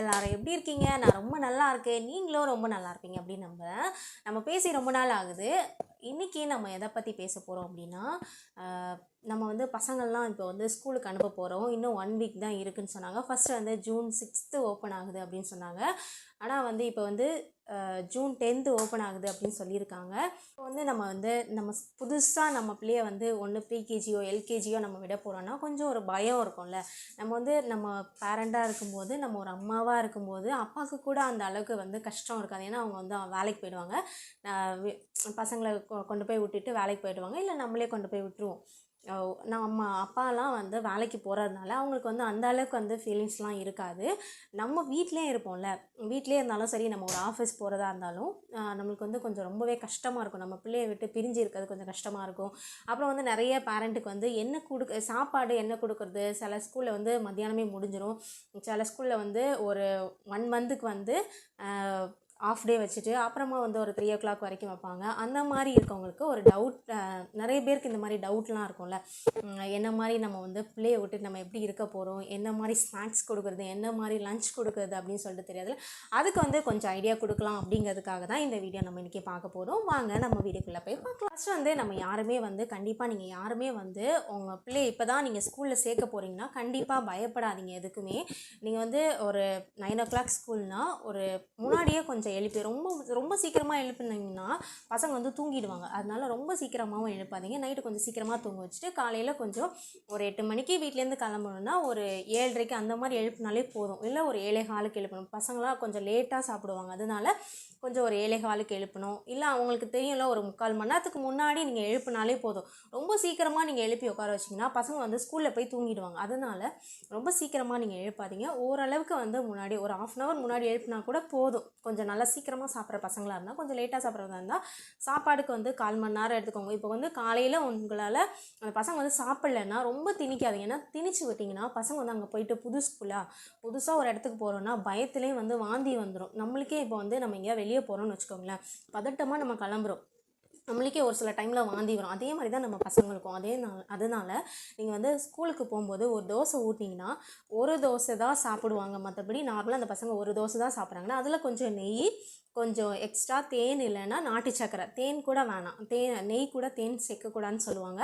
எல்லாரும் எப்படி இருக்கீங்க? நான் ரொம்ப நல்லா இருக்கேன். நீங்களும் ரொம்ப நல்லா இருப்பீங்க அப்படின்னு நம்ம நம்ம பேசி ரொம்ப நாள் ஆகுது. இன்றைக்கி நம்ம எதை பற்றி பேச போகிறோம் அப்படின்னா நம்ம வந்து பசங்கள்லாம் இப்போ வந்து ஸ்கூலுக்கு அனுப்ப போகிறோம் இன்னும் ஒன் வீக் தான் இருக்குதுன்னு சொன்னாங்க. ஃபஸ்ட்டு வந்து ஜூன் சிக்ஸ்த்து ஓப்பன் ஆகுது அப்படின்னு சொன்னாங்க. ஆனால் வந்து இப்போ வந்து ஜூன் டென்த்து ஓப்பன் ஆகுது அப்படின்னு சொல்லியிருக்காங்க. இப்போ வந்து நம்ம வந்து நம்ம புதுசாக நம்ம பிள்ளைய வந்து ஒன்று ப்ரீகேஜியோ எல்கேஜியோ நம்ம விட போகிறோன்னா கொஞ்சம் ஒரு பயம் இருக்கும்ல. நம்ம வந்து நம்ம பேரண்ட்டாக இருக்கும்போது நம்ம ஒரு அம்மாவாக இருக்கும்போது அப்பாவுக்கு கூட அந்த அளவுக்கு வந்து கஷ்டம் இருக்காது. ஏன்னா அவங்க வந்து வேலைக்கு போயிடுவாங்க. பசங்களை கொ- கொண்டு போய் விட்டுட்டு வேலைக்கு போயிடுவாங்க. இல்லை நம்மளே கொண்டு போய் விட்டுருவோம். நம்ம அப்பாலாம் வந்து வேலைக்கு போகிறதுனால அவங்களுக்கு வந்து அந்த அளவுக்கு வந்து ஃபீலிங்ஸ்லாம் இருக்காது. நம்ம வீட்லேயே இருப்போம்ல. வீட்லேயே இருந்தாலும் சரி நம்ம ஒரு ஆஃபீஸ் போகிறதா இருந்தாலும் நம்மளுக்கு வந்து கொஞ்சம் ரொம்பவே கஷ்டமாக இருக்கும். நம்ம பிள்ளையை விட்டு பிரிஞ்சு இருக்கிறது கொஞ்சம் கஷ்டமாக இருக்கும். அப்புறம் வந்து நிறைய பேரண்ட்டுக்கு வந்து என்ன கொடுக்க சாப்பாடு என்ன கொடுக்குறது? சில ஸ்கூலில் வந்து மத்தியானமே முடிஞ்சிடும் சில ஸ்கூலில் வந்து ஒரு ஒன் மந்த்துக்கு வந்து ஆஃப் டே வச்சுட்டு அப்புறமா வந்து ஒரு த்ரீ ஓ கிளாக் வரைக்கும் வைப்பாங்க. அந்த மாதிரி இருக்கவங்களுக்கு ஒரு டவுட் நிறைய பேருக்கு இந்த மாதிரி டவுட்லாம் இருக்கும்ல. என்ன மாதிரி நம்ம வந்து பிள்ளையை விட்டு நம்ம எப்படி இருக்க போகிறோம் என்ன மாதிரி ஸ்நாக்ஸ் கொடுக்குறது? என்ன மாதிரி லஞ்ச் கொடுக்குறது? அப்படின்னு சொல்லிட்டு தெரியாதுல. அதுக்கு வந்து கொஞ்சம் ஐடியா கொடுக்கலாம் அப்படிங்கிறதுக்காக தான் இந்த வீடியோ நம்ம இன்றைக்கி பார்க்க போகிறோம் வாங்க நம்ம வீடியோக்குள்ளே போய் பார்க்கலாம். ஃபஸ்ட் வந்து நம்ம யாருமே வந்து கண்டிப்பாக நீங்கள் யாருமே வந்து உங்கள் பிள்ளையை இப்போ தான் நீங்கள் ஸ்கூலில் சேர்க்க போகிறீங்கன்னா கண்டிப்பாக பயப்படாதீங்க எதுக்குமே. நீங்கள் வந்து ஒரு நைன் ஓ கிளாக் ஸ்கூல்னால் ஒரு முன்னாடியே கொஞ்சம் எழுப்பி ரொம்ப ரொம்ப சீக்கிரமாக எழுப்புனீங்கன்னா பசங்க வந்து தூங்கிடுவாங்க. அதனால ரொம்ப சீக்கிரமாகவும் எழுப்பாதீங்க. நைட்டு கொஞ்சம் சீக்கிரமாக தூங்க வச்சுட்டு காலையில் கொஞ்சம் ஒரு எட்டு மணிக்கு வீட்லேருந்து கிளம்பணும்னா ஒரு ஏழரைக்கு அந்த மாதிரி எழுப்பினாலே போதும். இல்லை ஒரு ஏழை காலுக்கு எழுப்பணும். பசங்களாம் கொஞ்சம் லேட்டாக சாப்பிடுவாங்க. அதனால கொஞ்சம் ஒரு ஏழை காலுக்கு எழுப்பணும். இல்லை அவங்களுக்கு தெரியும்ல ஒரு முக்கால் மணி நேரத்துக்கு முன்னாடி நீங்கள் எழுப்புனாலே போதும். ரொம்ப சீக்கிரமாக நீங்கள் எழுப்பி உட்கார வச்சிங்கன்னா பசங்க வந்து ஸ்கூலில் போய் தூங்கிடுவாங்க. அதனால் ரொம்ப சீக்கிரமாக நீங்கள் எழுப்பாதீங்க. ஓரளவுக்கு வந்து முன்னாடி ஒரு ஆஃப் அன் ஹவர் முன்னாடி எழுப்பினா கூட போதும். கொஞ்சம் நல்லா சீக்கிரமாக சாப்பிட்ற பசங்களாக இருந்தால் கொஞ்சம் லேட்டாக சாப்பிட்றதா இருந்தால் சாப்பாடுக்கு வந்து கால் மணி நேரம் எடுத்துக்கோங்க. இப்போ வந்து காலையில் உங்களால் அந்த பசங்க வந்து சாப்பிட்லன்னா ரொம்ப திணிக்காதீங்க. ஏன்னா திணிச்சு விட்டிங்கன்னா பசங்க வந்து அங்கே போயிட்டு புது ஸ்கூலாக புதுசாக ஒரு இடத்துக்கு போகிறோன்னா பயத்துலேயே வந்து வாந்தி வந்துடும் நம்மளுக்கே இப்போ வந்து நம்ம எங்கேயா வெளியே போகிறோம்னு வச்சுக்கோங்களேன். பதட்டமாக நம்ம கிளம்புறோம். நம்மளுக்கே ஒரு சில டைமில் வாந்தி வரும். அதே மாதிரி தான் நம்ம பசங்களுக்கும். அதே நாள் அதனால நீங்கள் வந்து ஸ்கூலுக்கு போகும்போது ஒரு தோசை ஊட்டிங்கன்னா ஒரு தோசை தான் சாப்பிடுவாங்க. மற்றபடி நார்மலாக அந்த பசங்க ஒரு தோசை தான் சாப்பிட்றாங்கன்னா அதில் கொஞ்சம் நெய் கொஞ்சம் எக்ஸ்ட்ரா தேன் இல்லைன்னா நாட்டு சக்கரை. தேன் கூட வேணாம். தேன் நெய் கூட தேன் சேர்க்கக்கூடாதுன்னு சொல்லுவாங்க.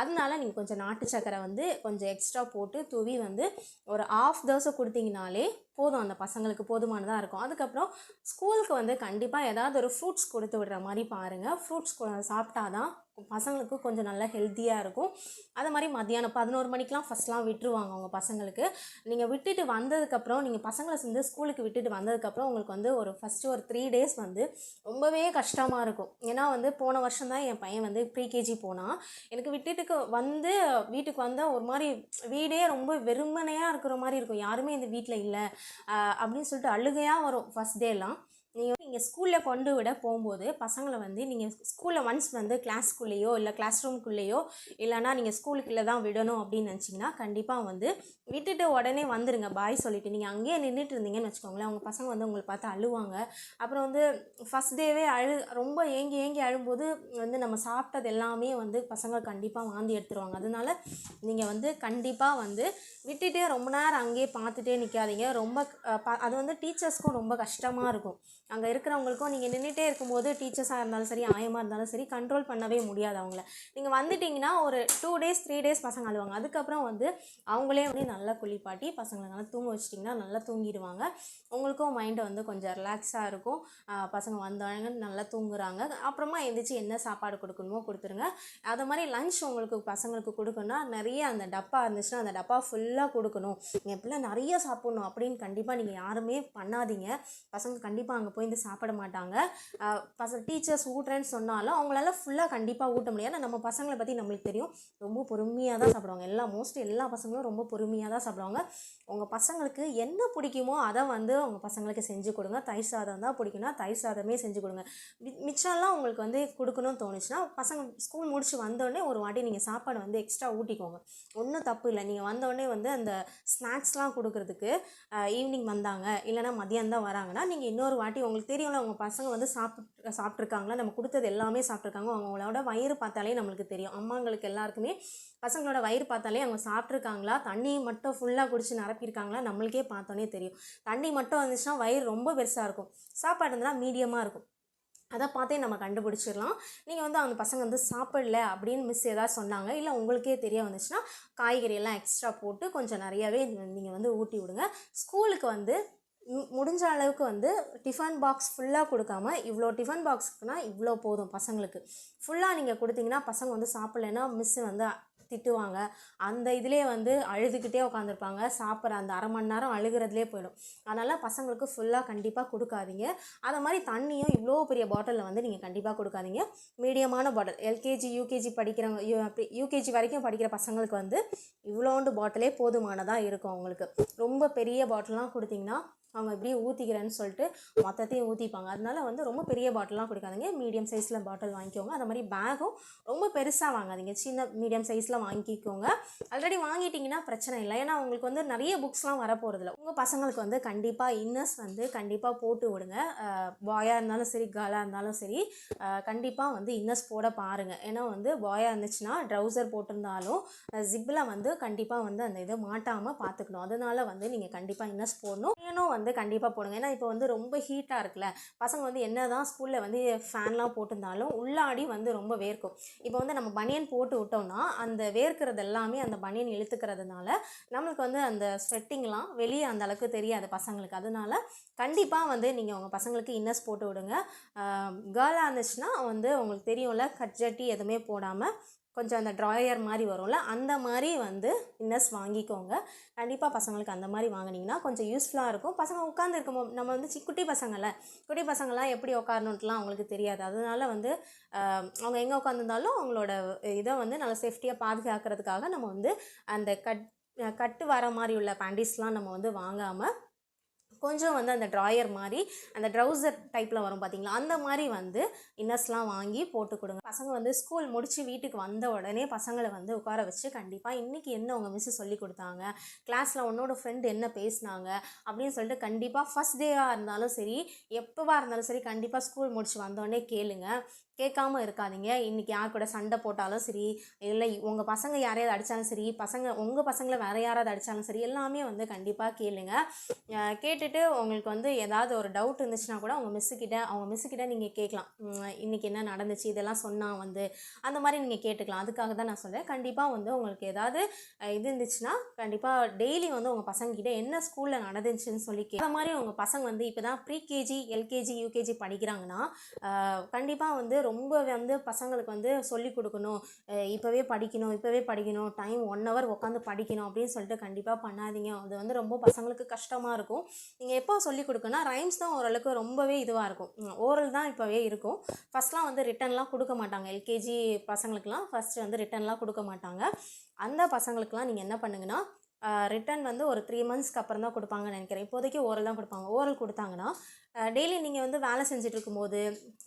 அதனால நீங்கள் கொஞ்சம் நாட்டு சக்கரை வந்து கொஞ்சம் எக்ஸ்ட்ரா போட்டு துவி வந்து ஒரு ஆஃப் தோசை கொடுத்தீங்கனாலே போதும். அந்த பசங்களுக்கு போதுமானதாக இருக்கும். அதுக்கப்புறம் ஸ்கூலுக்கு வந்து கண்டிப்பாக ஏதாவது ஒரு ஃப்ரூட்ஸ் கொடுத்து விடுற மாதிரி பாருங்கள் ஃப்ரூட்ஸ் சாப்பிட்டா தான் பசங்களுக்கு கொஞ்சம் நல்லா ஹெல்த்தியாக இருக்கும். அது மாதிரி மத்தியானம் பதினோரு மணிக்கெலாம் ஃபஸ்ட்லாம் விட்டுருவாங்க அவங்க பசங்களுக்கு. நீங்கள் விட்டுட்டு வந்ததுக்கப்புறம் நீங்கள் பசங்களை வந்து ஸ்கூலுக்கு விட்டுட்டு வந்ததுக்கப்புறம் உங்களுக்கு வந்து ஒரு ஃபஸ்ட்டு ஒரு த்ரீ டேஸ் வந்து ரொம்பவே கஷ்டமாக இருக்கும். ஏன்னா வந்து போன வருஷம் தான் என் பையன் வந்து ப்ரீகேஜி போனான். எனக்கு விட்டுட்டுக்கு வந்து வீட்டுக்கு வந்தால் ஒரு மாதிரி வீடே ரொம்ப வெறுமனையாக இருக்கிற மாதிரி இருக்கும். யாருமே இந்த வீட்டில் இல்லை. அப்படின்னு சொல்லிட்டு அழுகையாக வரும் ஃபஸ்ட் டேலாம் நீங்கள் நீங்கள் ஸ்கூலில் கொண்டு விட போகும்போது பசங்களை வந்து நீங்கள் ஸ்கூலில் ஒன்ஸ் வந்து கிளாஸ்க்குள்ளேயோ இல்லை கிளாஸ் ரூம்குள்ளேயோ இல்லைனா நீங்கள் ஸ்கூலுக்குள்ளே தான் விடணும் அப்படின்னு நினச்சிங்கன்னா கண்டிப்பாக வந்து விட்டுட்டு உடனே வந்துடுங்க பாய் சொல்லிவிட்டு நீங்கள் அங்கேயே நின்றுட்டு இருந்தீங்கன்னு வச்சுக்கோங்களேன். அவங்க பசங்க வந்து உங்களை பார்த்து அழுவாங்க. அப்புறம் வந்து ஃபஸ்ட் டேவே அழு ரொம்ப ஏங்கி ஏங்கி அழும்போது வந்து நம்ம சாப்பிட்டது எல்லாமே வந்து பசங்க கண்டிப்பாக வாந்தி எடுத்துருவாங்க. அதனால நீங்கள் வந்து கண்டிப்பாக வந்து விட்டுட்டே ரொம்ப நேரம் அங்கேயே பார்த்துட்டே நிற்காதீங்க ரொம்ப அது வந்து டீச்சர்ஸ்க்கும் ரொம்ப கஷ்டமாக இருக்கும். அங்கே இருக்கிறவங்களுக்கும் நீங்கள் நின்றுட்டே இருக்கும்போது டீச்சர்ஸாக இருந்தாலும் சரி ஆயமாக இருந்தாலும் சரி கண்ட்ரோல் பண்ணவே முடியாது அவங்கள. நீங்கள் வந்துட்டிங்கன்னா ஒரு டூ டேஸ் த்ரீ டேஸ் பசங்க அழுவாங்க. அதுக்கப்புறம் வந்து அவங்களே வந்து நல்லா குளிப்பாட்டி பசங்களை நல்லா தூங்க வச்சிட்டிங்கன்னா நல்லா தூங்கிடுவாங்க. உங்களுக்கும் மைண்டு வந்து கொஞ்சம் ரிலாக்ஸாக இருக்கும். பசங்க வந்தவங்க நல்லா தூங்குறாங்க. அப்புறமா எழுந்திரிச்சி என்ன சாப்பாடு கொடுக்கணுமோ கொடுத்துருங்க. அது மாதிரி லஞ்ச் உங்களுக்கு பசங்களுக்கு கொடுக்கணும்னா நிறைய அந்த டப்பா இருந்துச்சுன்னா அந்த டப்பா ஃபுல்லாக கொடுக்கணும். என் பிள்ளை நிறைய சாப்பிட்ணும் அப்படின்னு கண்டிப்பாக நீங்கள் யாருமே பண்ணாதீங்க. பசங்க கண்டிப்பாக அங்கே போய் சாப்பிட மாட்டாங்க. பச பசங்க டீச்சர்ஸ் ஊட்டுறேன்னு சொன்னாலும் அவங்களால ஃபுல்லாக கண்டிப்பாக ஊட்ட முடியாது. நம்ம பசங்களை பற்றி நம்மளுக்கு தெரியும். ரொம்ப பொறுமையாக தான் சாப்பிடுவாங்க. எல்லா மோஸ்ட் எல்லா பசங்களும் ரொம்ப பொறுமையாக தான் சாப்பிடுவாங்க. உங்கள் பசங்களுக்கு என்ன பிடிக்குமோ அதை வந்து உங்கள் பசங்களுக்கு செஞ்சு கொடுங்க. தயிர் சாதம் தான் பிடிக்கும்னா தயிர் சாதமே செஞ்சு கொடுங்க. மி- மிச்சம்லாம் உங்களுக்கு வந்து கொடுக்கணும்னு தோணுச்சுன்னா பசங்க ஸ்கூல் முடிச்சு வந்தோடனே ஒரு வாட்டி நீங்கள் சாப்பாடு வந்து எக்ஸ்ட்ரா ஊட்டிக்கோங்க. ஒன்றும் தப்பு இல்லை. நீங்கள் வந்தோடனே வந்து அந்த ஸ்நாக்ஸ்லாம் கொடுக்குறதுக்கு ஈவினிங் வந்தாங்க. இல்லைனா மதியம் தான் வராங்கன்னா நீங்கள் இன்னொரு வாட்டி உங்களுக்கு தெரியும்ல உங்கள் பசங்க வந்து சாப்பிட்டு சாப்பிட்ருக்காங்களா நம்ம கொடுத்தது எல்லாமே சாப்பிட்ருக்காங்க அவங்களோட வயிறு பார்த்தாலே நம்மளுக்கு தெரியும். அம்மாங்களுக்கு எல்லாருக்குமே பசங்களோட வயிறு பார்த்தாலே அவங்க சாப்பிட்ருக்காங்களா தண்ணி மட்டும் ஃபுல்லாக குடிச்சு நிரப்பியிருக்காங்களா? நம்மளுக்கே பார்த்தோன்னே தெரியும். தண்ணி மட்டும் வந்துச்சுன்னா வயிறு ரொம்ப பெருசாக இருக்கும். சாப்பாடு இருந்ததுன்னா மீடியமாக இருக்கும். அதை பார்த்தே நம்ம கண்டுபிடிச்சிடலாம். நீங்கள் வந்து அந்த பசங்க வந்து சாப்பிடல அப்படின்னு மிஸ் ஏதாவது சொன்னாங்க? இல்லை உங்களுக்கே தெரிய வந்துச்சுன்னா காய்கறியெல்லாம் எக்ஸ்ட்ரா போட்டு கொஞ்சம் நிறையாவே நீங்கள் வந்து ஊட்டி விடுங்க. ஸ்கூலுக்கு வந்து முடிஞ்ச அளவுக்கு வந்து டிஃபன் பாக்ஸ் ஃபுல்லாக கொடுக்காம இவ்வளோ டிஃபன் பாக்ஸ்க்குனா இவ்வளோ போதும் பசங்களுக்கு. ஃபுல்லாக நீங்கள் கொடுத்தீங்கன்னா பசங்க வந்து சாப்பிட்லன்னா மிஸ்ஸு வந்து திட்டுவாங்க. அந்த இதிலே வந்து அழுதுகிட்டே உட்காந்துருப்பாங்க சாப்பிட்ற அந்த அரை மணி நேரம் அழுகிறதுலே போயிடும். அதனால் பசங்களுக்கு ஃபுல்லாக கண்டிப்பாக கொடுக்காதீங்க. அதை மாதிரி தண்ணியும் இவ்வளோ பெரிய பாட்டிலில் வந்து நீங்கள் கண்டிப்பாக கொடுக்காதீங்க. மீடியமான பாட்டில் எல்கேஜி யூகேஜி படிக்கிறவங்க யூ யூகேஜி வரைக்கும் படிக்கிற பசங்களுக்கு வந்து இவ்வளோண்டு பாட்டிலே போதுமானதாக இருக்கும் அவங்களுக்கு. ரொம்ப பெரிய பாட்டிலாம் கொடுத்தீங்கன்னா அவங்க இப்படியே ஊற்றிக்கிறேன்னு சொல்லிட்டு மொத்தத்தையும் ஊற்றிப்பாங்க அதனால வந்து ரொம்ப பெரிய பாட்டிலாம் கொடுக்காதீங்க. மீடியம் சைஸில் பாட்டில் வாங்கிக்கோங்க. அது மாதிரி பேகும் ரொம்ப பெருசாக வாங்காதீங்க. சின்ன மீடியம் சைஸில் வாங்கிக்கோங்க. ஆல்ரெடி வாங்கிட்டீங்கன்னா பிரச்சனை இல்லை. ஏன்னா உங்களுக்கு வந்து நிறைய புக்ஸ்லாம் வரப்போகிறதில்ல உங்கள் பசங்களுக்கு வந்து கண்டிப்பாக இன்னர்ஸ் வந்து கண்டிப்பாக போட்டு விடுங்க. பாயாக இருந்தாலும் சரி கேர்ளாக இருந்தாலும் சரி கண்டிப்பாக வந்து இன்னர்ஸ் போட பாருங்கள் ஏன்னா வந்து பாயாக இருந்துச்சுன்னா ட்ரௌசர் போட்டிருந்தாலும் ஜிப்பில் வந்து கண்டிப்பாக வந்து அந்த இதை மாட்டாமல் பார்த்துக்கணும் அதனால வந்து நீங்கள் கண்டிப்பாக இன்னர்ஸ் போடணும். ஏன்னா வந்து கண்டிப்பாக போடுங்க. ஏன்னா இப்போ வந்து ரொம்ப ஹீட்டாக இருக்குல்ல. பசங்க வந்து என்ன தான் ஸ்கூலில் வந்து ஃபேன்லாம் போட்டிருந்தாலும் உள்ளாடி வந்து ரொம்ப வேர்க்கும். இப்போ வந்து நம்ம பனியன் போட்டு விட்டோம்னா அந்த வேர்க்கிறது எல்லாமே அந்த பனியன் இழுத்துக்கிறதுனால நம்மளுக்கு வந்து அந்த ஸ்வெட்டிங்லாம் வெளியே அந்த அளவுக்கு தெரியாது பசங்களுக்கு. அதனால கண்டிப்பாக வந்து நீங்கள் உங்கள் பசங்களுக்கு இன்னர்ஸ் போட்டு விடுங்க. கேர்ளாக இருந்துச்சுன்னா வந்து உங்களுக்கு தெரியும்ல கட் ஜட்டி எதுவுமே போடாமல் கொஞ்சம் அந்த ட்ராயர் மாதிரி வரும்ல அந்த மாதிரி வந்து இன்னர்ஸ் வாங்கிக்கோங்க. கண்டிப்பாக பசங்களுக்கு அந்த மாதிரி வாங்கினீங்கன்னா கொஞ்சம் யூஸ்ஃபுல்லாக இருக்கும். பசங்க உட்காந்து இருக்கும் நம்ம வந்து சி குட்டி பசங்களை குட்டி பசங்களாம் எப்படி உட்காரணுன்ட்டுலாம் அவங்களுக்கு தெரியாது. அதனால வந்து அவங்க எங்கே உட்காந்துருந்தாலும் அவங்களோட இதை வந்து நல்லா சேஃப்டியாக பாதுகாக்கிறதுக்காக நம்ம வந்து அந்த கட் கட்டு வர மாதிரி உள்ள பேண்டிஸ்லாம் நம்ம வந்து வாங்காமல் கொஞ்சம் வந்து அந்த ட்ராயர் மாதிரி அந்த ட்ரௌசர் டைப்பில் வரும் பார்த்தீங்களா அந்த மாதிரி வந்து இன்னர்ஸ்லாம் வாங்கி போட்டு கொடுங்க. பசங்க வந்து ஸ்கூல் முடித்து வீட்டுக்கு வந்த உடனே பசங்களை வந்து உட்கார வச்சு கண்டிப்பாக இன்றைக்கி என்ன உங்கள் மிஸ்ஸு சொல்லி கொடுத்தாங்க? கிளாஸில் உன்னோட ஃப்ரெண்டு என்ன பேசினாங்க? அப்படின்னு சொல்லிட்டு கண்டிப்பாக ஃபஸ்ட் டேவாக இருந்தாலும் சரி எப்போவா இருந்தாலும் சரி கண்டிப்பாக ஸ்கூல் முடிச்சு வந்தோடனே கேளுங்க. கேட்காம இருக்காதீங்க. இன்றைக்கி யார் கூட சண்டை போட்டாலும் சரி இல்லை உங்கள் பசங்க யாரையாவது அடித்தாலும் சரி பசங்க உங்கள் பசங்களை வேறு யாராவது அடித்தாலும் சரி எல்லாமே வந்து கண்டிப்பாக கேளுங்க. கேட்டுட்டு உங்களுக்கு வந்து ஏதாவது ஒரு டவுட் இருந்துச்சுன்னா கூட அவங்க மிஸ்ஸுக்கிட்ட அவங்க மிஸ்ஸுக்கிட்ட நீங்கள் கேட்கலாம். இன்றைக்கி என்ன நடந்துச்சு இதெல்லாம் சொன்னால் வந்து அந்த மாதிரி நீங்கள் கேட்டுக்கலாம். அதுக்காக தான் நான் சொல்கிறேன் கண்டிப்பாக வந்து உங்களுக்கு ஏதாவது இது இருந்துச்சுன்னா கண்டிப்பாக டெய்லி வந்து உங்கள் பசங்கக்கிட்ட என்ன ஸ்கூலில் நடந்துச்சுன்னு சொல்லி கே அந்த மாதிரி உங்கள் பசங்க வந்து இப்போ தான் ப்ரீகேஜி எல்கேஜி யூகேஜி படிக்கிறாங்கன்னா கண்டிப்பாக வந்து ரொம்ப வந்து பசங்களுக்கு வந்து சொல்லி கொடுக்கணும். இப்போவே படிக்கணும் இப்போவே படிக்கணும் டைம் ஒன் ஹவர் உட்காந்து படிக்கணும் அப்படின்னு சொல்லிட்டு கண்டிப்பாக பண்ணாதீங்க. அது வந்து ரொம்ப பசங்களுக்கு கஷ்டமாக இருக்கும். நீங்கள் எப்போ சொல்லி கொடுக்கணும்னா ரைம்ஸ் தான் ஓரளவுக்கு ரொம்பவே இதுவாக இருக்கும். ஓரல் தான் இப்போவே இருக்கும். ஃபஸ்ட்லாம் வந்து ரிட்டன்லாம் கொடுக்க மாட்டாங்க. எல்கேஜி பசங்களுக்குலாம் ஃபஸ்ட்டு வந்து ரிட்டன்லாம் கொடுக்க மாட்டாங்க. அந்த பசங்களுக்குலாம் நீங்கள் என்ன பண்ணுங்கன்னா ரிட்டர்ன் வந்து ஒரு த்ரீ மந்த்ஸ்க்கு அப்புறம் தான் கொடுப்பாங்கன்னு நினைக்கிறேன். இப்போதைக்கு ஓரல் தான் கொடுப்பாங்க. ஓரல் கொடுத்தாங்கன்னா டெய்லி நீங்கள் வந்து வேலை செஞ்சுட்டு இருக்கும்போது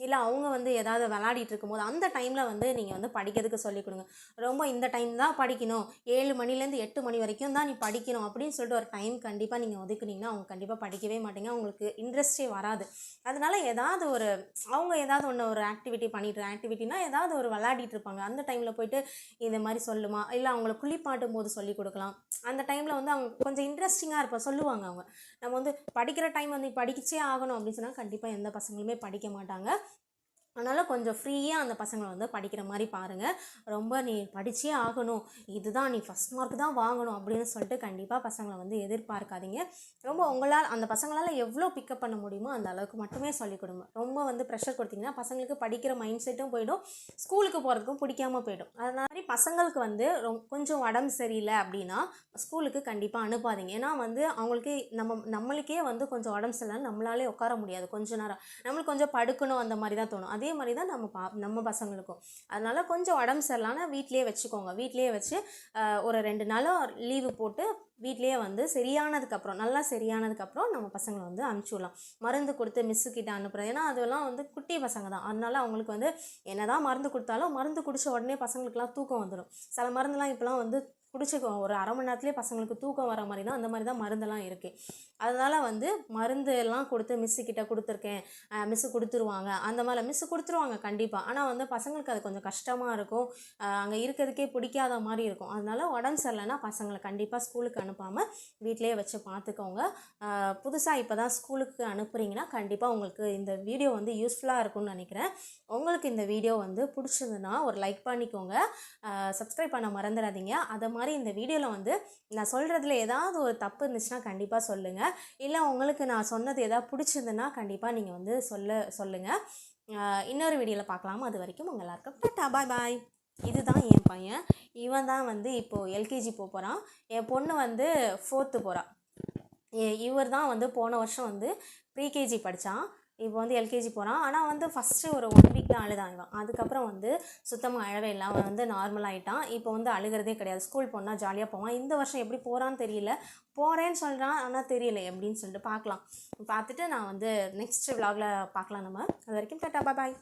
இல்லை அவங்க வந்து ஏதாவது விளாடிட்டு இருக்கும்போது அந்த டைமில் வந்து நீங்கள் வந்து படிக்கிறதுக்கு சொல்லிக் கொடுங்க. ரொம்ப இந்த டைம் தான் படிக்கணும். ஏழு மணிலேருந்து எட்டு மணி வரைக்கும் தான் நீ படிக்கணும் அப்படின்னு சொல்லிட்டு ஒரு டைம் கண்டிப்பாக நீங்கள் ஒதுக்குனீங்கன்னா அவங்க கண்டிப்பாக படிக்கவே மாட்டீங்க. அவங்களுக்கு இன்ட்ரெஸ்டே வராது. அதனால் ஏதாவது ஒரு அவங்க ஏதாவது ஒன்று ஒரு ஆக்டிவிட்டி பண்ணிட்டு ஆக்டிவிட்டினா ஏதாவது ஒரு விளையாடிட்டு இருப்பாங்க. அந்த டைமில் போயிட்டு இந்த மாதிரி சொல்லுமா? இல்லை அவங்கள குளிப்பாட்டும் போது சொல்லிக் கொடுக்கலாம். அந்த டைமில் வந்து அவங்க கொஞ்சம் இன்ட்ரெஸ்டிங்காக இருப்ப சொல்லுவாங்க அவங்க. நம்ம வந்து படிக்கிற டைம் வந்து படிச்சே ஆகணும் அப்படின்னு சொன்னால் கண்டிப்பாக எந்த பசங்களுமே படிக்க மாட்டாங்க. அதனால் கொஞ்சம் ஃப்ரீயாக அந்த பசங்களை வந்து படிக்கிற மாதிரி பாருங்கள் ரொம்ப நீ படித்தே ஆகணும். இதுதான் நீ ஃபஸ்ட் மார்க் தான் வாங்கணும் அப்படின்னு சொல்லிட்டு கண்டிப்பாக பசங்களை வந்து எதிர்பார்க்காதீங்க. ரொம்ப உங்களால் அந்த பசங்களால் எவ்வளோ பிக்கப் பண்ண முடியுமோ அந்த அளவுக்கு மட்டுமே சொல்லிக் கொடுங்க. ரொம்ப வந்து ப்ரெஷர் கொடுத்தீங்கன்னா பசங்களுக்கு படிக்கிற மைண்ட் செட்டும் போயிடும். ஸ்கூலுக்கு போகிறதுக்கும் பிடிக்காம போயிடும். அதனால் மாதிரி பசங்களுக்கு வந்து ரொ- கொஞ்சம் உடம்பு சரியில்லை அப்படின்னா ஸ்கூலுக்கு கண்டிப்பாக அனுப்பாதீங்க. ஏன்னா வந்து அவங்களுக்கு நம்ம நம்மளுக்கே வந்து கொஞ்சம் உடம்பு சரியில்லைன்னு நம்மளாலே உட்கார முடியாது. கொஞ்ச நேரம் நம்மளுக்கு கொஞ்சம் படுக்கணும் அந்த மாதிரி தான் தோணும். அதே அதே மாதிரி தான் நம்ம பா நம்ம பசங்களுக்கும். அதனால் கொஞ்சம் உடம்பு சரியில்லைனா வீட்டிலேயே வச்சுக்கோங்க. வீட்லேயே வச்சு ஒரு ரெண்டு நாளும் லீவு போட்டு வீட்லேயே வந்து சரியானதுக்கப்புறம் நல்லா சரியானதுக்கப்புறம் நம்ம பசங்களை வந்து அனுப்பிச்சி விடலாம் மருந்து கொடுத்து மிஸ்ஸு கிட்ட அனுப்புறது. ஏன்னா அதெல்லாம் வந்து குட்டி பசங்க தான். அதனால அவங்களுக்கு வந்து என்ன தான் மருந்து கொடுத்தாலும் மருந்து குடித்த உடனே பசங்களுக்குலாம் தூக்கம் வந்துடும் சில மருந்துலாம் இப்போலாம் வந்து பிடிச்சிக்கும் ஒரு அரை மணி நேரத்துலேயே பசங்களுக்கு தூக்கம் வர மாதிரி தான் அந்த மாதிரி தான் மருந்தெல்லாம் இருக்குது அதனால் வந்து மருந்து எல்லாம் கொடுத்து மிஸ்ஸு கிட்டே கொடுத்துருக்கேன். மிஸ்ஸு கொடுத்துருவாங்க. அந்த மாதிரி மிஸ்ஸு கொடுத்துருவாங்க கண்டிப்பாக ஆனால் வந்து பசங்களுக்கு அது கொஞ்சம் கஷ்டமாக இருக்கும். அங்கே இருக்கிறதுக்கே பிடிக்காத மாதிரி இருக்கும். அதனால உடம்பு சரியில்லைன்னா பசங்களை கண்டிப்பாக ஸ்கூலுக்கு அனுப்பாமல் வீட்டிலே வச்சு பார்த்துக்கோங்க புதுசாக இப்போ தான் ஸ்கூலுக்கு அனுப்புகிறீங்கன்னா கண்டிப்பாக உங்களுக்கு இந்த வீடியோ வந்து யூஸ்ஃபுல்லாக இருக்கும்னு நினைக்கிறேன். உங்களுக்கு இந்த வீடியோ வந்து பிடிச்சதுன்னா ஒரு லைக் பண்ணிக்கோங்க. சப்ஸ்கிரைப் பண்ண மறந்துடாதீங்க. அதை மாதிரி இந்த வீடியோவில் வந்து நான் சொல்கிறதுல ஏதாவது ஒரு தப்பு இருந்துச்சுன்னா கண்டிப்பாக சொல்லுங்கள் இல்லை உங்களுக்கு நான் சொன்னது ஏதாவது பிடிச்சிருந்துன்னா கண்டிப்பாக நீங்கள் வந்து சொல்ல சொல்லுங்கள் இன்னொரு வீடியோவில் பார்க்கலாம் அது வரைக்கும் உங்கள் எல்லாருக்கும் டாட்டா பாய் பாய். இதுதான் என் பையன். இவன் தான் வந்து இப்போது எல்கேஜி போக போகிறான் என் பொண்ணு வந்து ஃபோர்த்து போகிறான் இவர் தான் வந்து போன வருஷம் வந்து ப்ரீகேஜி படித்தான் இப்போ வந்து எல்கேஜி போகிறான் ஆனால் வந்து ஃபஸ்ட்டு ஒரு ஒன் வீக் தான் அழுதான் இவன். அதுக்கப்புறம் வந்து சுத்தமாக அழவே இல்லை. அவன் வந்து நார்மலாகிட்டான் இப்போ வந்து அழுகிறதே கிடையாது. ஸ்கூல் போனால் ஜாலியாக போவான். இந்த வருஷம் எப்படி போகிறான்னு தெரியல. போகிறேன்னு சொல்கிறான் ஆனால் தெரியல எப்படின்னு சொல்லிட்டு பார்க்கலாம். பார்த்துட்டு நான் வந்து நெக்ஸ்ட் விலாகில் பார்க்கலாம் நம்ம. அது வரைக்கும் டாட்டா பாய்